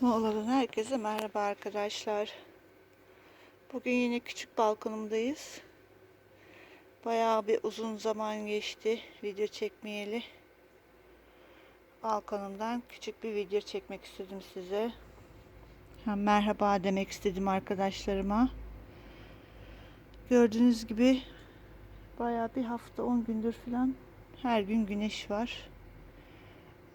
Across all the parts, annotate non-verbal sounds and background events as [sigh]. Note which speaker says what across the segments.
Speaker 1: Muğla'dan herkese merhaba arkadaşlar. Bugün yine küçük balkonumdayız. Bayağı bir uzun zaman geçti video çekmeyeli. Balkonumdan küçük bir video çekmek istedim size. Hem merhaba demek istedim arkadaşlarıma. Gördüğünüz gibi bayağı bir hafta 10 gündür falan her gün güneş var.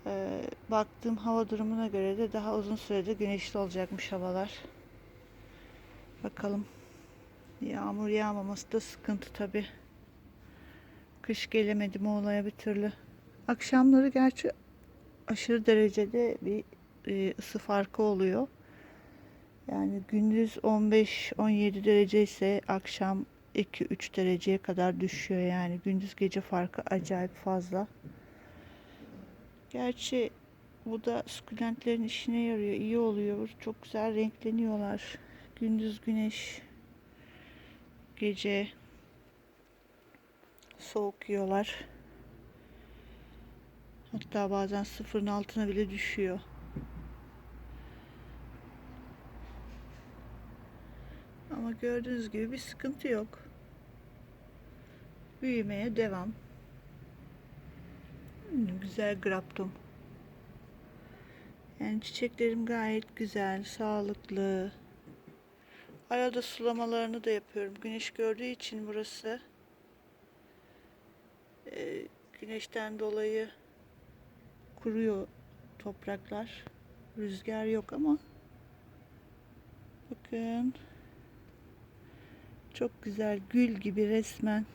Speaker 1: Ee, baktığım hava durumuna göre de daha uzun sürede güneşli olacakmış havalar. Bakalım. Yağmur yağmaması da sıkıntı tabi. Kış gelemedi Muğla'ya bir türlü. Akşamları gerçi aşırı derecede bir e, ısı farkı oluyor. Yani gündüz 15-17 derece ise akşam 2-3 dereceye kadar düşüyor yani. Gündüz gece farkı acayip fazla. Gerçi bu da sukulentlerin işine yarıyor. iyi oluyor. Çok güzel renkleniyorlar. Gündüz güneş, gece soğuk yiyorlar. Hatta bazen sıfırın altına bile düşüyor. Ama gördüğünüz gibi bir sıkıntı yok. Büyümeye devam. Güzel graptum. Yani çiçeklerim gayet güzel, sağlıklı. Arada sulamalarını da yapıyorum. Güneş gördüğü için burası e, güneşten dolayı kuruyor topraklar. Rüzgar yok ama bakın çok güzel gül gibi resmen.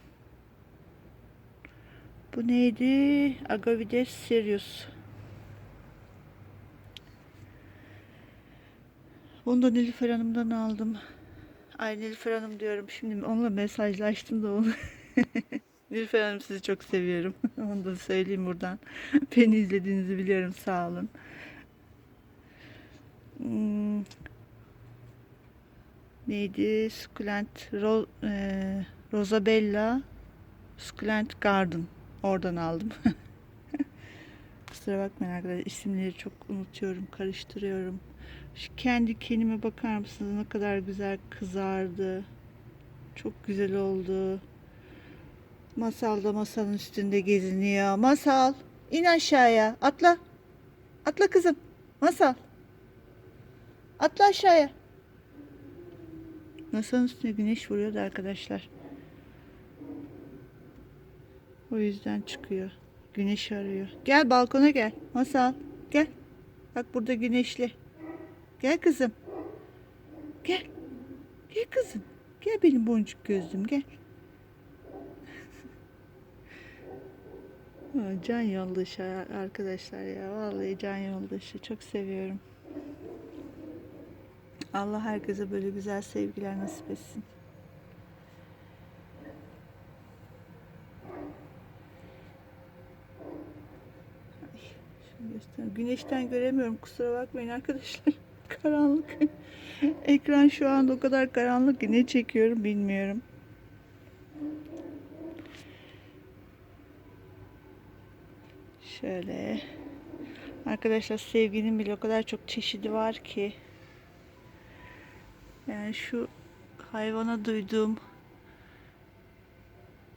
Speaker 1: Bu neydi? Agavides serius. Bunu da Nilüfer Hanım'dan aldım. Ay Nilüfer Hanım diyorum. Şimdi onunla mesajlaştım da onu. [laughs] Nilüfer Hanım sizi çok seviyorum. [laughs] onu da söyleyeyim buradan. [laughs] Beni izlediğinizi biliyorum. Sağ olun. Hmm. Neydi? Succulent Ro e, Rosabella Succulent Garden. Oradan aldım. [laughs] Kusura bakmayın arkadaşlar. isimleri çok unutuyorum. Karıştırıyorum. Şu kendi kendime bakar mısınız? Ne kadar güzel kızardı. Çok güzel oldu. Masal da masanın üstünde geziniyor. Masal in aşağıya. Atla. Atla kızım. Masal. Atla aşağıya. Masanın üstüne güneş vuruyordu arkadaşlar. O yüzden çıkıyor. Güneş arıyor. Gel balkona gel. Masal. Gel. Bak burada güneşli. Gel kızım. Gel. Gel kızım. Gel benim boncuk gözlüm gel. [laughs] Can yoldaşı arkadaşlar ya. Vallahi can yoldaşı. Çok seviyorum. Allah herkese böyle güzel sevgiler nasip etsin. Ay, göstereyim. Güneşten göremiyorum kusura bakmayın arkadaşlar. [laughs] Karanlık. [laughs] Ekran şu anda o kadar karanlık ki ne çekiyorum bilmiyorum. Şöyle. Arkadaşlar sevginin bile o kadar çok çeşidi var ki. Yani şu hayvana duyduğum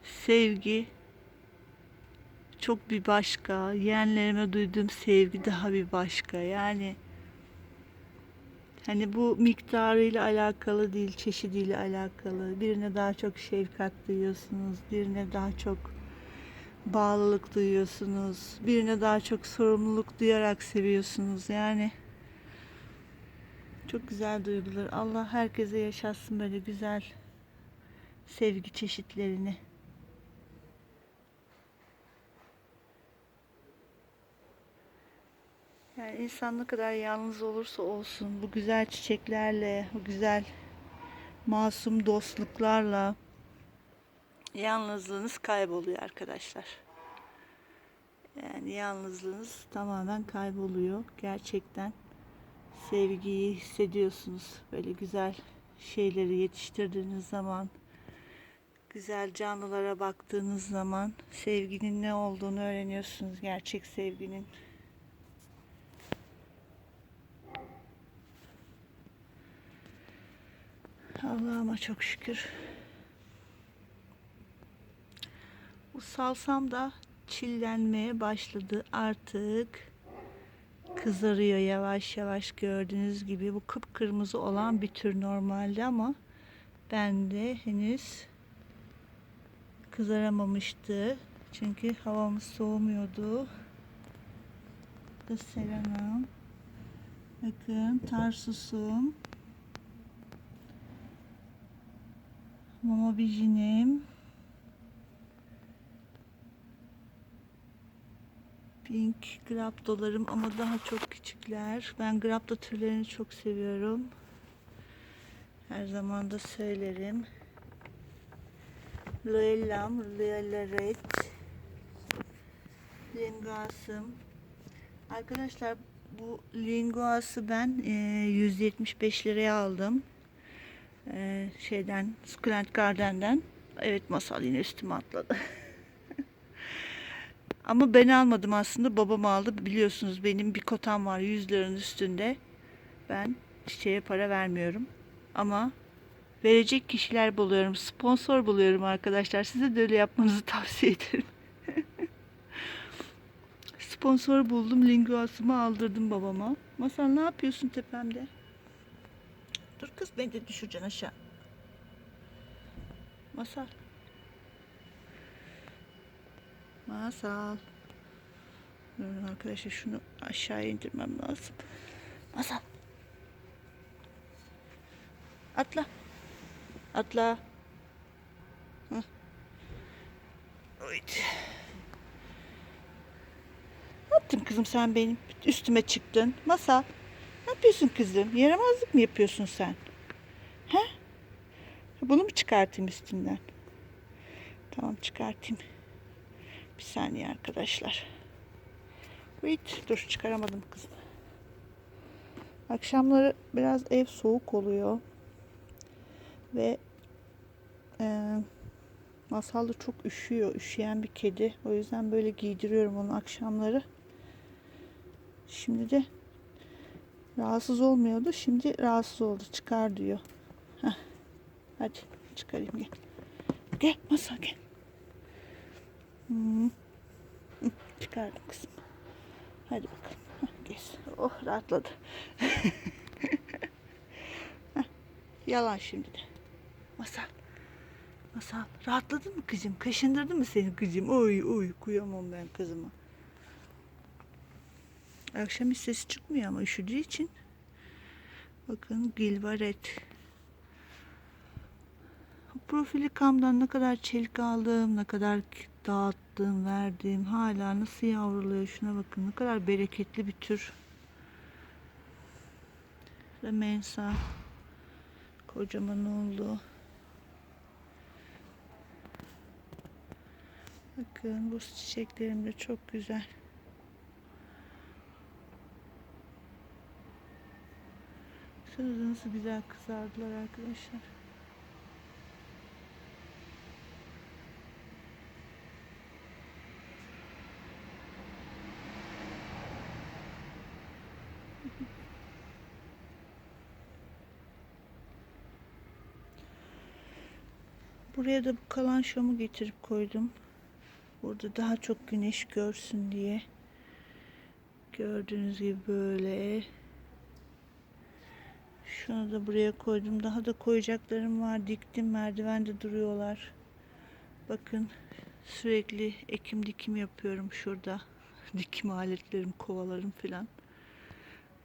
Speaker 1: sevgi çok bir başka. Yeğenlerime duyduğum sevgi daha bir başka. Yani hani bu miktarıyla alakalı değil, çeşidiyle alakalı. Birine daha çok şefkat duyuyorsunuz, birine daha çok bağlılık duyuyorsunuz, birine daha çok sorumluluk duyarak seviyorsunuz. Yani çok güzel duygular. Allah herkese yaşatsın böyle güzel sevgi çeşitlerini. Yani insan ne kadar yalnız olursa olsun bu güzel çiçeklerle, bu güzel masum dostluklarla yalnızlığınız kayboluyor arkadaşlar. Yani yalnızlığınız tamamen kayboluyor gerçekten sevgiyi hissediyorsunuz. Böyle güzel şeyleri yetiştirdiğiniz zaman, güzel canlılara baktığınız zaman sevginin ne olduğunu öğreniyorsunuz. Gerçek sevginin. Allah'ıma çok şükür. Bu salsam da çillenmeye başladı artık. Kızarıyor yavaş yavaş gördüğünüz gibi. Bu kıpkırmızı olan bir tür normalde ama bende henüz kızaramamıştı. Çünkü havamız soğumuyordu. Da serenam. Bakın tarsusum. Momobijinim. Pink graptolarım ama daha çok küçükler. Ben grapto türlerini çok seviyorum. Her zaman da söylerim. Loellam, Loella Red. Linguas'ım. Arkadaşlar bu Linguas'ı ben e, 175 liraya aldım. E, şeyden, Skulent Garden'den. Evet masal yine üstüme atladı. [laughs] Ama ben almadım aslında babam aldı. Biliyorsunuz benim bir kotam var 100 liranın üstünde. Ben çiçeğe para vermiyorum. Ama verecek kişiler buluyorum. Sponsor buluyorum arkadaşlar. Size de öyle yapmanızı [laughs] tavsiye ederim. [laughs] Sponsor buldum. Linguas'ımı aldırdım babama. Masal ne yapıyorsun tepemde? Dur kız beni de düşüreceksin aşağı. Masal. Masal. Durun arkadaşlar şunu aşağı indirmem lazım. Masal. Atla. Atla. Oyt. Ne yaptın kızım sen benim? Üstüme çıktın. Masal. Yapıyorsun kızım? Yaramazlık mı yapıyorsun sen? He? Bunu mu çıkartayım üstünden? Tamam çıkartayım. Bir saniye arkadaşlar. Wait, dur çıkaramadım kızım. Akşamları biraz ev soğuk oluyor. Ve e, Masal da çok üşüyor. Üşüyen bir kedi. O yüzden böyle giydiriyorum onu akşamları. Şimdi de rahatsız olmuyordu. Şimdi rahatsız oldu. Çıkar diyor. Heh. Hadi çıkarayım gel. Gel Masal gel. Hmm. [laughs] Çıkardım kızım. Hadi bakalım. Gez. Oh rahatladı. [laughs] Yalan şimdi de. Masal. Masal. Rahatladın mı kızım? Kaşındırdı mı seni kızım? Oy oy kuyamam ben kızıma. Akşam hiç sesi çıkmıyor ama üşüdüğü için. Bakın Gilvaret. Profili kamdan ne kadar çelik aldım, ne kadar dağıttım, verdim. Hala nasıl yavruluyor şuna bakın. Ne kadar bereketli bir tür. Ve mensa. Kocaman oldu. Bakın bu çiçeklerim de çok güzel. Baksanıza nasıl güzel kızardılar arkadaşlar. [laughs] Buraya da bu kalan şomu getirip koydum. Burada daha çok güneş görsün diye. Gördüğünüz gibi böyle. Şunu da buraya koydum. Daha da koyacaklarım var. Diktim merdivende duruyorlar. Bakın sürekli ekim dikim yapıyorum şurada. [laughs] Dikim aletlerim, kovalarım filan.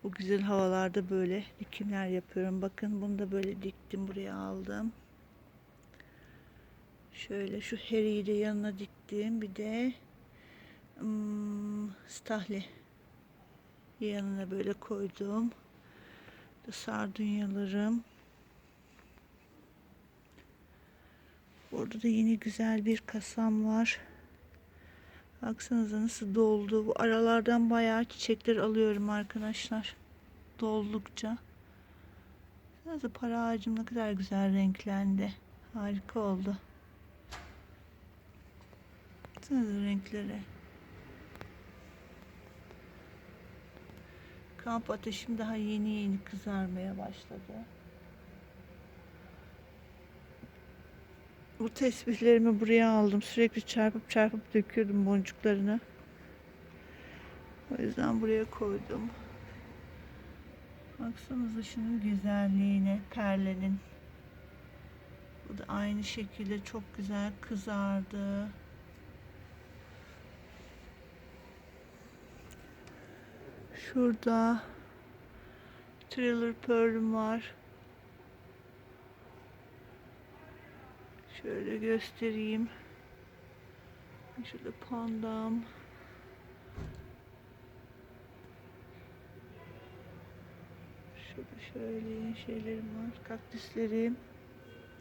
Speaker 1: Bu güzel havalarda böyle dikimler yapıyorum. Bakın bunu da böyle diktim buraya aldım. Şöyle şu heriyi de yanına diktim. Bir de hmm, stahli yanına böyle koydum. Da Sardunyalarım. Burada da yine güzel bir kasam var. Baksanıza nasıl doldu. Bu aralardan bayağı çiçekler alıyorum arkadaşlar. Doldukça. Nasıl para ağacım ne kadar güzel renklendi. Harika oldu. Baksanıza renklere. Kamp ateşim daha yeni yeni kızarmaya başladı. bu tesbihlerimi buraya aldım. Sürekli çarpıp çarpıp döküyordum boncuklarını. O yüzden buraya koydum. Baksanıza şunun güzelliğine, perlenin. Bu da aynı şekilde çok güzel kızardı. Şurada Thriller Pearl'üm var. Şöyle göstereyim. Şurada pandam. Şurada şöyle şeylerim var. Kaktüslerim.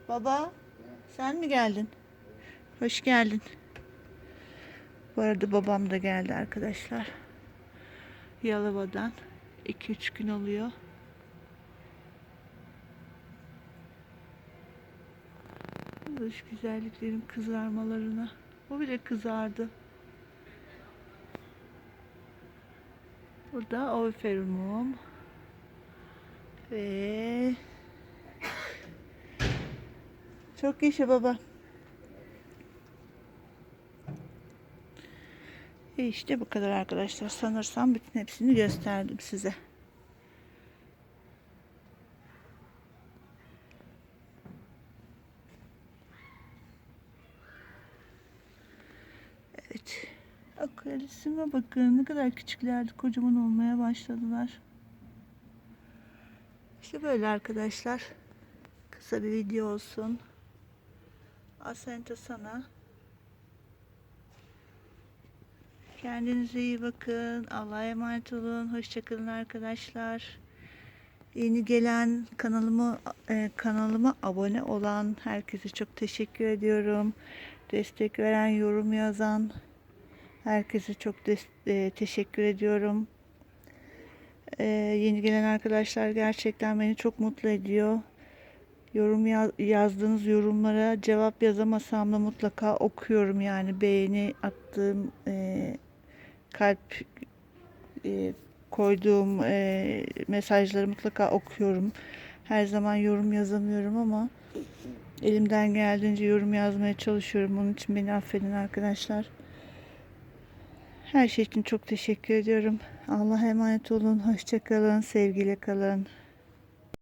Speaker 1: Baba, sen mi geldin? Hoş geldin. Bu arada babam da geldi arkadaşlar. Yalova'dan. 2-3 gün oluyor. Dış güzelliklerin kızarmalarına. O bile kızardı. Burada oiferumum. Ve çok yaşa baba. E işte bu kadar arkadaşlar. Sanırsam bütün hepsini gösterdim size. Evet. Akralisime bakın. Ne kadar küçüklerdi. Kocaman olmaya başladılar. İşte böyle arkadaşlar. Kısa bir video olsun. Asenta sana. Kendinize iyi bakın. Allah'a emanet olun. Hoşçakalın arkadaşlar. Yeni gelen kanalıma e, kanalıma abone olan herkese çok teşekkür ediyorum. Destek veren, yorum yazan herkese çok e, teşekkür ediyorum. E, yeni gelen arkadaşlar gerçekten beni çok mutlu ediyor. Yorum yaz- yazdığınız yorumlara cevap yazamasam da mutlaka okuyorum yani beğeni attığım e, kalp e, koyduğum e, mesajları mutlaka okuyorum. Her zaman yorum yazamıyorum ama elimden geldiğince yorum yazmaya çalışıyorum. Onun için beni affedin arkadaşlar. Her şey için çok teşekkür ediyorum. Allah'a emanet olun. Hoşçakalın. Sevgiyle kalın.